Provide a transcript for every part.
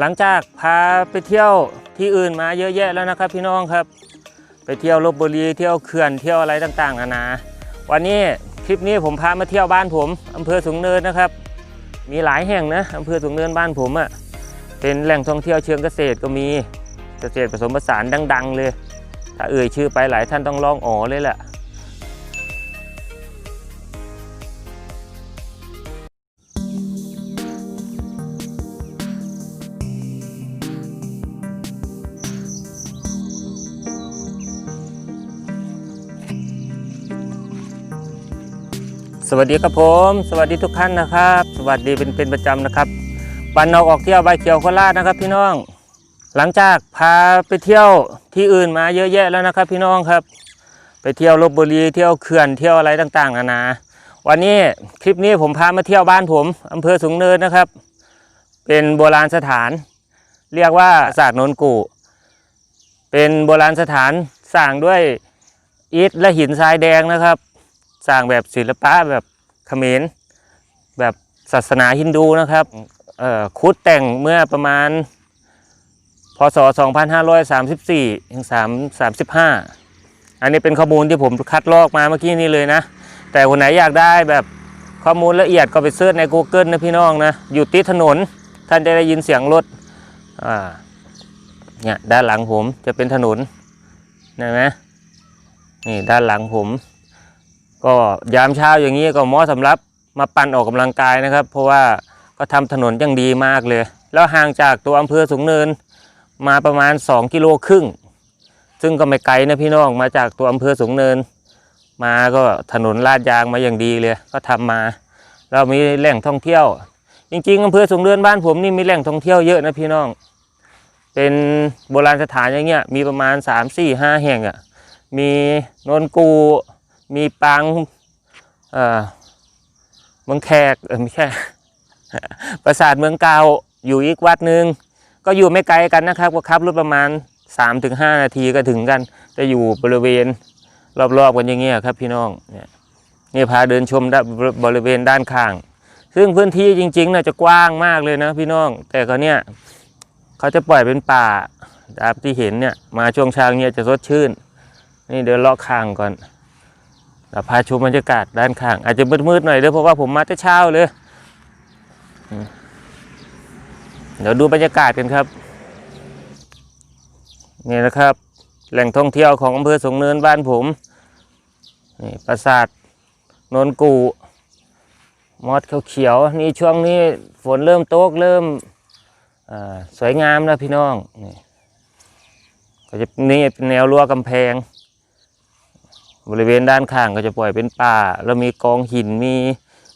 หลังจากพาไปเที่ยวที่อื่นมาเยอะแยะแล้วนะครับ พี่น้องครับ ไปเที่ยวลบบุรีเที่ยวเขื่อนเที่ยวอะไรต่างๆนานาวันนี้คลิปนี้ผมพามาเที่ยวบ้านผมอำเภอสูงเนินนะครับ มีหลายแห่งนะอำเภอสูงเนินบ้านผมอะ่ะเป็นแหล่งท่องเที่ยวเชิงเกษตรก็มีเกษตรผสมผสานดัง ๆ เลย ถ้าเอ่ยชื่อไปหลายท่านต้องร้องอ๋อเลยแหละ สวัสดีครับผม สวัสดีทุกท่านนะครับ สวัสดีเป็นเป็นประจำนะครับวันเราออกเที่ยวใบเขียวโคราชนะครับ พี่น้อง หลังจากพาไปเที่ยวที่อื่นมาเยอะแยะแล้วนะครับ พี่น้องครับ ไปเที่ยวลบบุรีเที่ยวเขื่อนเที่ยวอะไรต่างๆนานาวันนี้คลิปนี้ผมพามาเที่ยวบ้านผมอำเภอสูงเนินนะครับ เป็นโบราณสถาน เรียกว่าปราสาทโนนกูเป็นโบราณสถานสร้างด้วยอิฐและหินทรายแดงนะครับ สร้างแบบศิลปะแบบ เขมรแบบศาสนาฮินดูนะครับคุดแต่งเมื่อประมาณ พศ 2534 ถึง 3 35 อันนี้เป็นข้อมูลที่ผมคัดลอกมาเมื่อกี้นี้เลยนะ แต่คนไหนอยากได้แบบข้อมูลละเอียดก็ไปเสิร์ชใน Google นะพี่น้องนะ อยู่ติดถนน ท่านจะได้ยินเสียงรถเนี่ยด้านหลังผมจะเป็นถนนเห็นไหมนี่ด้านหลังผม ก็ยามเช้าอย่างนี้ก็เหมาะสำหรับมาปั่นออกกำลังกายนะครับ เพราะว่าก็ทำถนนย่างดีมากเลย แล้วห่างจากตัวอำเภอสูงเนินมาประมาณ 2 กิโลครึ่ง ซึ่งก็ไม่ไกลนะพี่น้องมาจากตัวอำเภอสูงเนิน มาก็ถนนลาดยางมาอย่างดีเลย ก็ทำมาเรามีแหล่งท่องเที่ยว จริงๆอำเภอสูงเนินบ้านผมนี่มีแหล่งท่องเที่ยวเยอะนะพี่น้อง เป็นโบราณสถานอย่างเงี้ยมีประมาณ 3 4 5 แห่งอะ่ะมีนนกู มีปางเอ่อเมืองแขกเออไม่ใช่ ปราสาทเมืองเก่าอยู่อีกวัดหนึ่งก็อยู่ไม่ไกลกันนะครับก็ขับรถประมาณ 3-5 นาทีก็ถึงกัน จะอยู่บริเวณรอบๆกันอย่างเงี้ยครับพี่น้องเนี่ยนี่พาเดินชมบริเวณด้านข้าง ซึ่งพื้นที่จริงๆน่าจะกว้างมากเลยนะพี่น้อง แต่ก็เนี่ยเขาจะปล่อยเป็นป่าตามที่เห็นเนี่ยมาช่วงเช้าเนี่ยจะสดชื่น นี่เดินเลาะข้างก่อน เราพาชมบรรยากาศด้านข้าง อาจจะมืดๆหน่อยเด้อเพราะว่าผมมาแต่เช้าเลยเดี๋ยวดูบรรยากาศกันครับนี่นะครับ แหล่งท่องเที่ยวของอำเภอสงเนินบ้านผมนี่ปราสาทนนกูมอดเขียวๆนี่ช่วงนี้ฝนเริ่มตกเริ่มสวยงามแล้วพี่น้องนี่ก็จะนี่เป็นแนวรั้วกำแพง บริเวณด้านข้างก็จะปล่อยเป็นป่า แล้วมีกองหินมี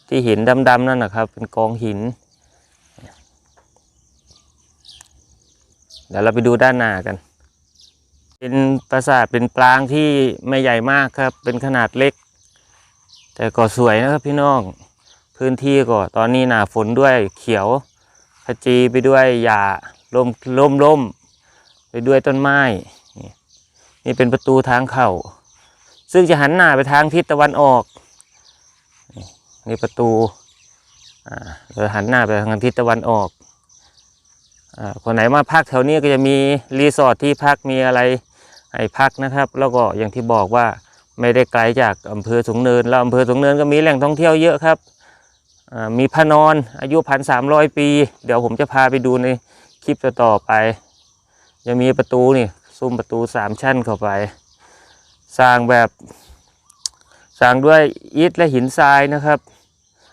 ที่หินดำๆนั่นนะครับ เป็นกองหิน เดี๋ยวเราไปดูด้านหน้ากัน เป็นปราสาทเป็นปรางที่ไม่ใหญ่มากครับ เป็นขนาดเล็ก แต่ก็สวยนะครับพี่น้องพื้นที่ก็ตอนนี้หนาฝนด้วยเขียวขจีไปด้วยหญ้าลมลมลมไปด้วยต้นไม้ นี่นี่เป็นประตูทางเข้า ซึ่งจะหันหน้าไปทางทิศตะวันออก นี่ประตูอ่าเราหันหน้าไปทางทิศตะวันออกอ่าคนไหนมาพักแถวนี้ก็จะมีรีสอร์ทที่พักมีอะไรให้พักนะครับ แล้วก็อย่างที่บอกว่าไม่ได้ไกลจากอำเภอสูงเนิน แล้วอำเภอสูงเนินก็มีแหล่งท่องเที่ยวเยอะครับอ่ามีพระนอนอายุพันสามร้อยปี เดี๋ยวผมจะพาไปดูในคลิปต่อไป จะมีประตูนี่ ซุ้มประตูสามชั้นเข้าไป สร้างแบบสร้างด้วยอิฐและหินทรายนะครับ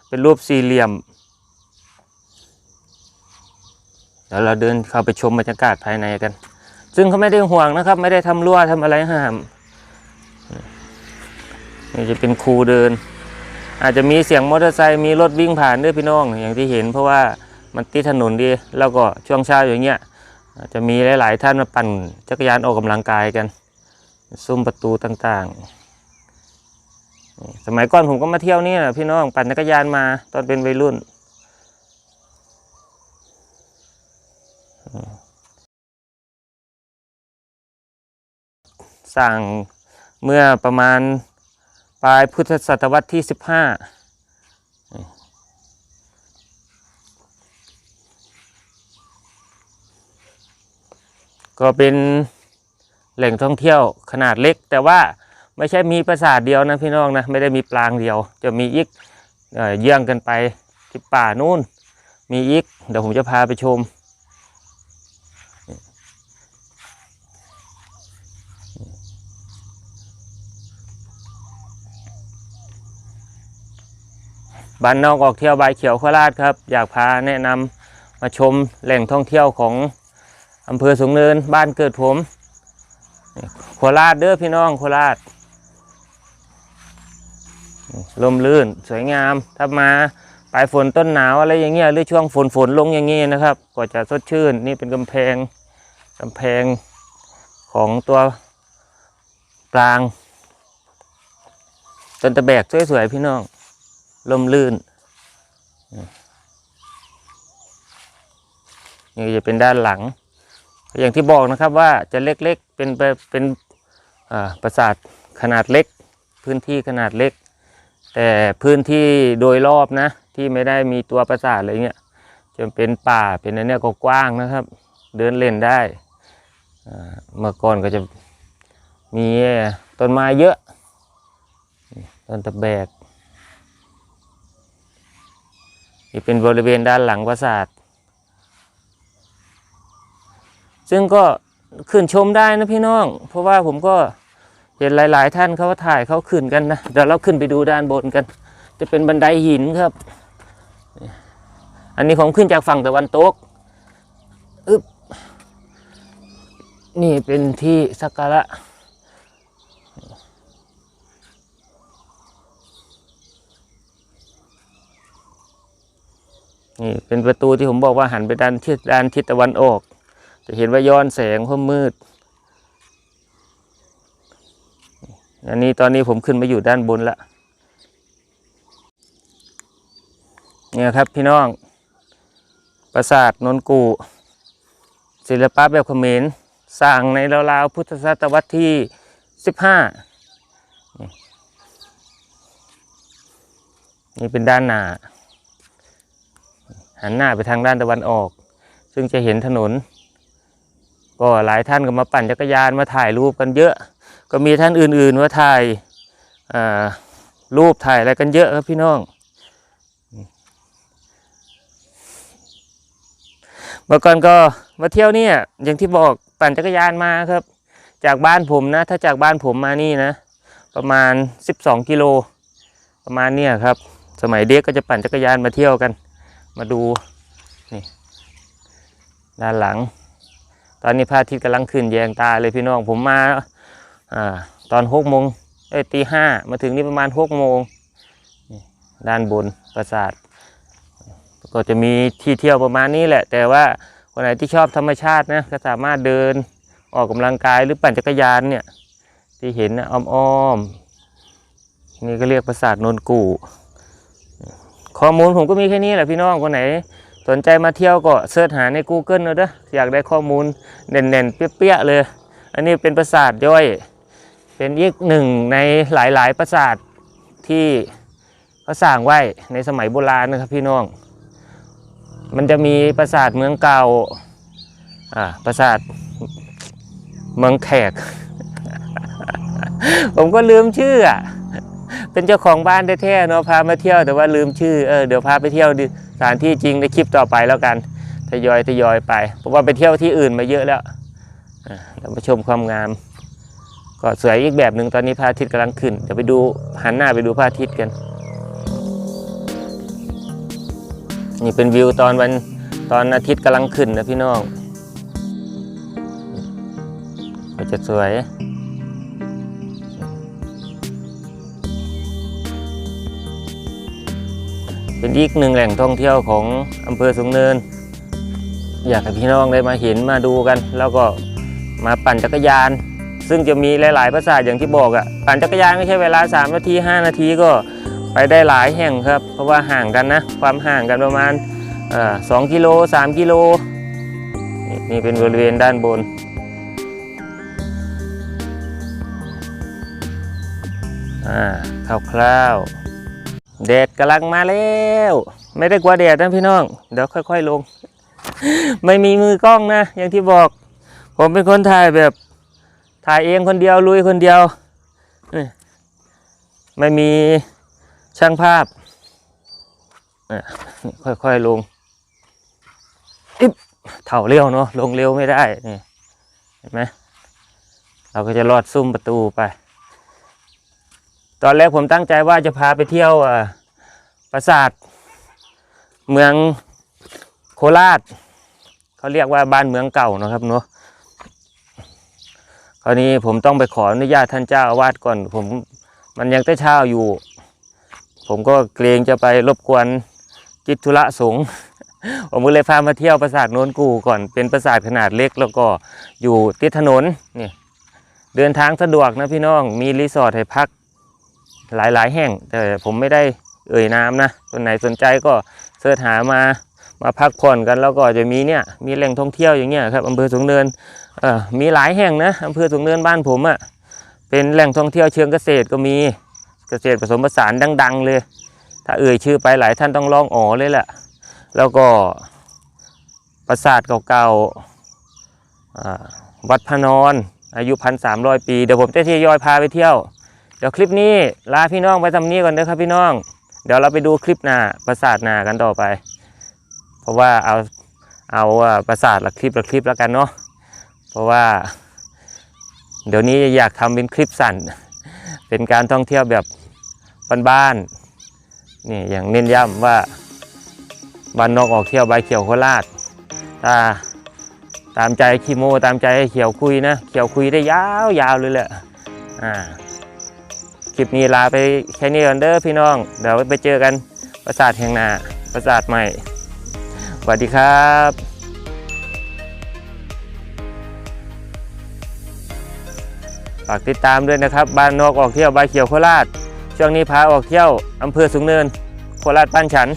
เป็นรูปสี่เหลี่ยม เดี๋ยวเราเดินเข้าไปชมบรรยากาศภายในกัน ซึ่งเขาไม่ได้ห่วงนะครับ ไม่ได้ทำรั้วทำอะไรห้ามนี่จะเป็นคูเดิน อาจจะมีเสียงมอเตอร์ไซค์มีรถวิ่งผ่านด้วยพี่น้องอย่างที่เห็น เพราะว่ามันติดถนนดี แล้วก็ช่วงเช้าอย่างเงี้ยจจะมีหลาย ๆ ท่านมาปั่นจักรยานออกกำลังกายกัน ซุ้มประตูต่างๆ สมัยก่อนผมก็มาเที่ยวนี่แหละพี่น้องปั่นจักรยานมาตอนเป็นวัยรุ่น สั่งเมื่อประมาณปลายพุทธศตวรรษที่ 15ก็เป็น แหล่งท่องเที่ยวขนาดเล็ก แต่ว่าไม่ใช่มีปราสาทเดียวนะพี่น้องนะไม่ได้มีปรางเดียว จะมีอีกเยื่องกันไปที่ป่านู่น มีอีกเดี๋ยวผมจะพาไปชมบ้านนอกออกเที่ยวใบเขียวโคราชครับ อยากพาแนะนำมาชมแหล่งท่องเที่ยวของอำเภอสูงเนินบ้านเกิดผม ราชเด้อพี่น้องโคราชลมลื่นสวยงาม ถ้ามาปลายฝนต้นหนาวอะไรอย่างเงี้ยหรือช่วงฝนฝนลงอย่างเงี้ยนะครับ ก็จะสดชื่น นี่เป็นกำแพงกำแพงของตัวปรางต้นตะแบกสวยๆพี่น้อง ลมลื่นนี่จะเป็นด้านหลัง อย่างที่บอกนะครับว่าจะเล็กๆเป็นเป็น ปราสาทขนาดเล็ก พื้นที่ขนาดเล็ก แต่พื้นที่โดยรอบนะ ที่ไม่ได้มีตัวปราสาทอะไรเงี้ยจะเป็นป่าเป็นอันเนี้ยก็กว้างนะครับ เดินเล่นได้เมื่อก่อนก็จะมีต้นไม้เยอะต้นตะแบกนี่เป็นบริเวณด้านหลังปราสาท ซึ่งก็ขึ้นชมได้นะพี่น้อง เพราะว่าผมก็ เห็นหลาย ๆ ท่านเขาถ่ายเขาขึ้นกันนะ เดี๋ยวเราขึ้นไปดูด้านบนกัน จะเป็นบันไดหินครับ อันนี้ผมขึ้นจากฝั่งตะวันตกอึบนี่เป็นที่สักการะนี่เป็นประตูที่ผมบอกว่าหันไปด้านทิศด้านทิศตะวันออก จะเห็นว่าย้อนแสงเพราะมืด อันนี้ตอนนี้ผมขึ้นมาอยู่ด้านบนละเนี่ยครับพี่น้อง ปราสาทนนกูศิลปะแบบเขมรสร้างในราวๆพุทธศตวรรษที่สิบห้านี่เป็นด้านหน้า หันหน้าไปทางด้านตะวันออก ซึ่งจะเห็นถนน ก็หลายท่านก็มาปั่นจักรยานมาถ่ายรูปกันเยอะ ก็มีท่านอื่นๆมาถ่ายารูปถ่ายอะไรกันเยอะครับพี่น้อง เมื่อก่อนก็มาเที่ยวเนี่ยอย่างที่บอกปั่นจักรยานมาครับ จากบ้านผมนะ ถ้าจากบ้านผมมานี่นะ ประมาณ 12 กิโล ประมาณเนี่ยครับ สมัยเด็กก็จะปั่นจักรยานมาเที่ยวกัน มาดูนี่ด้านหลัง ตอนนี้พระอาทิตย์กำลังขึ้นแยงตาเลยพี่น้องผมมา อ่าตอนหกโมงเอ้ยตีห้ามาถึงนี่ประมาณหกโมงด้านบนปราสาท ก็จะมีที่เที่ยวประมาณนี้แหละ แต่ว่าคนไหนที่ชอบธรรมชาตินะก็สามารถเดินออกกำลังกายหรือปั่นจักรยานเนี่ยที่เห็นนะอ้อมๆนี่ก็เรียกปราสาทนนกู่ข้อมูลผมก็มีแค่นี้แหละพี่น้องคนไหน สนใจมาเที่ยวก็เสิร์ชหาใน Google เอาเด้ออยากได้ข้อมูลเด่นๆ เปี้ยๆเลย อันนี้เป็นปราสาทย่อย เป็นอีกหนึ่งในหลายๆปราสาทที่เขาสร้างไว้ในสมัยโบราณนะครับพี่น้อง มันจะมีปราสาทเมืองเก่าอ่าปราสาทเมืองแขก ผมก็ลืมชื่ออะเป็นเจ้าของบ้านแท้ๆเนาะพามาเที่ยวแต่ว่าลืมชื่อเออเดี๋ยวพาไปเที่ยวสถานที่จริงในคลิปต่อไปแล้วกันทยอยทยอยไปเพราะว่าไปเที่ยวที่อื่นมาเยอะแล้วเรามาชมความงาม ก็สวยอีกแบบหนึ่งตอนนี้พระอาทิตย์กำลังขึ้น เดี๋ยวไปดูหันหน้าไปดูพระอาทิตย์กัน นี่เป็นวิวตอนวันตอนอาทิตย์กำลังขึ้นนะพี่น้องก็จะสวยเป็นอีกหนึ่งแหล่งท่องเที่ยวของอำเภอสูงเนิน อยากให้พี่น้องได้มาเห็นมาดูกัน แล้วก็มาปั่นจักรยาน ซึ่งจะมีหลายๆภาษาอย่างที่บอกอะ่ะปั่นจักรยานก็ใช้เวลา 3 นาที 5 นาทีก็ไปได้หลายแห่งครับ เพราะว่าห่างกันนะ ความห่างกันประมาณสองกิโล3กิโลนี่นี่เป็นบริเวณด้านบน อ่าคร่าวๆแดดกำลังมาแล้ว ไม่ได้กลัวแดดนะพี่น้อง เดี๋ยวค่อย ๆ ลง ไม่มีมือกล้องนะ อย่างที่บอก ผมเป็นคนถ่ายแบบ ถ่ายเองคนเดียวลุยคนเดียวไม่มีช่างภาพค่อยๆลงอิบเถ่าเร็วเนาะลงเร็วไม่ได้นี่เห็นไหมเราก็จะลอดซุ่มประตูไป ตอนแรกผมตั้งใจว่าจะพาไปเที่ยวปราสาท เมืองโคราชเขาเรียกว่าบ้านเมืองเก่านะครับเนาะ คราวนี้ผมต้องไปขออนุญาตท่านเจ้าอาวาสก่อน ผมมันยังแต่เช้าอยู่ ผมก็เกรงจะไปรบกวนกิจธุระสงฆ์ผมก็เลยพามาเที่ยวปราสาทโน้นกูก่อนเป็นปราสาทขนาดเล็กแล้วก็อยู่ติดถนนนี่เดินทางสะดวกนะพี่น้องมีรีสอร์ทให้พักหลายๆ แห่ง แต่ผมไม่ได้เอ่ยนามนะคนไหนสนใจก็เสิร์ชหามามาพักผ่อนกันแล้วก็จะมีเนี่ยมีแหล่งท่องเที่ยวอย่างเงี้ยครับอำเภอสูงเนินเอ่อ มีหลายแห่งนะอำเภอสูงเนินบ้านผมอะ่ะเป็นแหล่งท่องเที่ยวเชิงเกษตรก็มีเกษตรผสมผสานดัง ๆ เลย ถ้าเอ่ยชื่อไปหลายท่านต้องร้องอ๋อเลยแหละแล้วก็ปราสาทเก่าๆวัดพระนอนอายุพันสามร้อยปีเดี๋ยวผมจะทยอยพาไปเที่ยว เดี๋ยวคลิปนี้ลาพี่น้องไปทำนี้ก่อนเด้อครับพี่น้อง เดี๋ยวเราไปดูคลิปหน้าปราสาทหนากันต่อไป เพราะว่าเอาเอาประสาทละคลิปละคลิปแล้วกันเนาะ เพราะว่า เดี๋ยวนี้อยากทำเป็นคลิปสั้น เป็นการท่องเที่ยวแบบบ้านๆนี่อย่างเน้นย้ำว่าบ้านนอกออกเที่ยวใบเขียวโคราชถ้าตามใจคีโมตามใจให้เขียวคุยนะเขียวคุยได้ยาวๆเลยแหละอ่าคลิปนี้ลาไปแค่นี้ก่อนเด้อพี่น้อง เดี๋ยวไปเจอกัน ปราสาทแห่งนาปราสาทใหม่สวัสดีครับากติดตามด้วยนะครับบ้านนอกออกเที่ยวบายเขียวโคราช ช่วงนี้พาออกเที่ยวอำเภอสูงเนิน โคราชบ้านฉัน